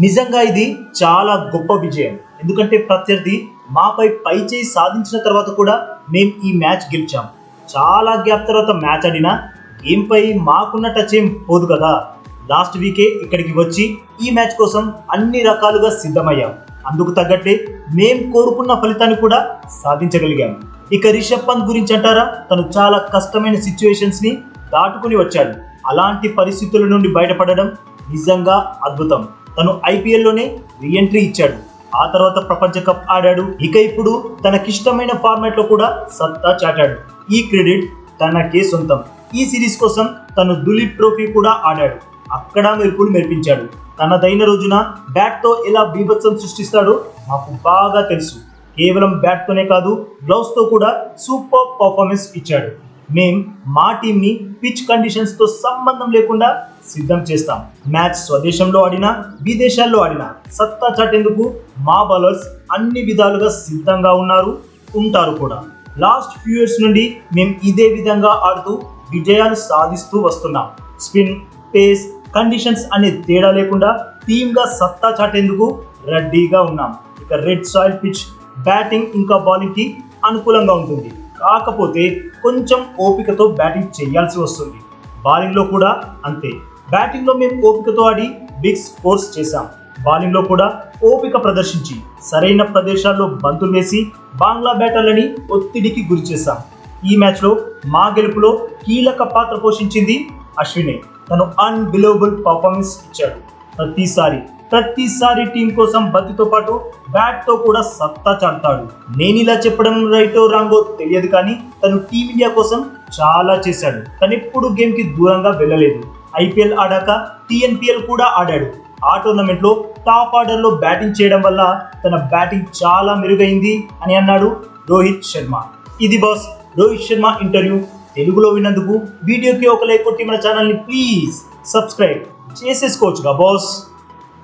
నిజంగా ఇది చాలా గొప్ప విజయం. ఎందుకంటే ప్రత్యర్థి మాపై పై చేయి సాధించిన తర్వాత కూడా మేము ఈ మ్యాచ్ గెలిచాం. చాలా గ్యాప్ తర్వాత మ్యాచ్ ఆడినా గేమ్పై మాకున్న టచ్ ఏం పోదు కదా. లాస్ట్ వీకే ఇక్కడికి వచ్చి ఈ మ్యాచ్ కోసం అన్ని రకాలుగా సిద్ధమయ్యాం. అందుకు తగ్గట్టే మేం కోరుకున్న ఫలితాన్ని కూడా సాధించగలిగాం. ఇక రిషబ్ పంత్ గురించి అంటారా? తను చాలా కష్టమైన సిచ్యువేషన్స్ని దాటుకుని వచ్చాడు. అలాంటి పరిస్థితుల నుండి బయటపడడం నిజంగా అద్భుతం. తను ఐపీఎల్లోనే రీఎంట్రీ ఇచ్చాడు. ఆ తర్వాత ప్రపంచ కప్ ఆడాడు. ఇక ఇప్పుడు తనకిష్టమైన ఫార్మాట్లో కూడా సత్తా చాటాడు. ఈ క్రెడిట్ తనకే సొంతం. ఈ సిరీస్ కోసం తను దులీప్ ట్రోఫీ కూడా ఆడాడు. అక్కడ మెరుపులు మెరిపించాడు. తనదైన రోజున బ్యాట్తో ఎలా బీభత్సం సృష్టిస్తాడో మాకు బాగా తెలుసు. కేవలం బ్యాట్ తోనే కాదు గ్లౌస్తో కూడా సూపర్ పర్ఫార్మెన్స్ ఇచ్చాడు. మేం మా టీంని పిచ్ కండిషన్స్తో సంబంధం లేకుండా సిద్ధం చేస్తాం. మ్యాచ్ స్వదేశంలో ఆడినా విదేశాల్లో ఆడినా సత్తా చాటేందుకు మా బౌలర్స్ అన్ని విధాలుగా సిద్ధంగా ఉన్నారు ఉంటారు కూడా. లాస్ట్ ఫ్యూ ఇయర్స్ నుండి మేము ఇదే విధంగా ఆడుతూ విజయాలు సాధిస్తూ వస్తున్నాం. స్పిన్ పేస్ కండిషన్స్ అనే తేడా లేకుండా టీమ్గా సత్తా చాటేందుకు రెడీగా ఉన్నాం. ఇక రెడ్ సాయిల్ పిచ్ బ్యాటింగ్ ఇంకా బౌలింగ్కి అనుకూలంగా ఉంటుంది. కాకపోతే కొంచెం ఓపికతో బ్యాటింగ్ చేయాల్సి వస్తుంది. బౌలింగ్లో కూడా అంతే. బ్యాటింగ్లో మేము ఓపికతో ఆడి బిగ్ స్కోర్స్ చేశాం. బౌలింగ్లో కూడా ఓపిక ప్రదర్శించి సరైన ప్రదేశాల్లో బంతులు వేసి బంగ్లా బ్యాటర్లని ఒత్తిడికి గురి చేశాం. ఈ మ్యాచ్లో మా గెలుపులో కీలక పాత్ర పోషించింది అశ్వినే. తను అన్బిలోబుల్ పర్ఫార్మెన్స్ ఇచ్చాడు. ప్రతిసారి ప్రతిసారి టీం కోసం బతితో పాటు బ్యాట్తో కూడా సత్తా చాటుతాడు. నేను ఇలా చెప్పడం రైటో రాంగో తెలియదు కానీ తను టీమిండియా కోసం చాలా చేశాడు. తను ఎప్పుడు గేమ్కి దూరంగా వెళ్ళలేదు. ఐపీఎల్ ఆడాక టీఎన్పిఎల్ కూడా ఆడాడు. ఆ టోర్నమెంట్లో టాప్ ఆర్డర్లో బ్యాటింగ్ చేయడం వల్ల తన బ్యాటింగ్ చాలా మెరుగైంది అని అన్నాడు రోహిత్ శర్మ. ఇది బాస్ రోహిత్ శర్మ ఇంటర్వ్యూ. తెలుగులో విన్నందుకు వీడియోకి ఒక లైక్ కొట్టి మన ఛానల్ని ప్లీజ్ సబ్స్క్రైబ్ చేసేసుకోవచ్చుగా బాస్.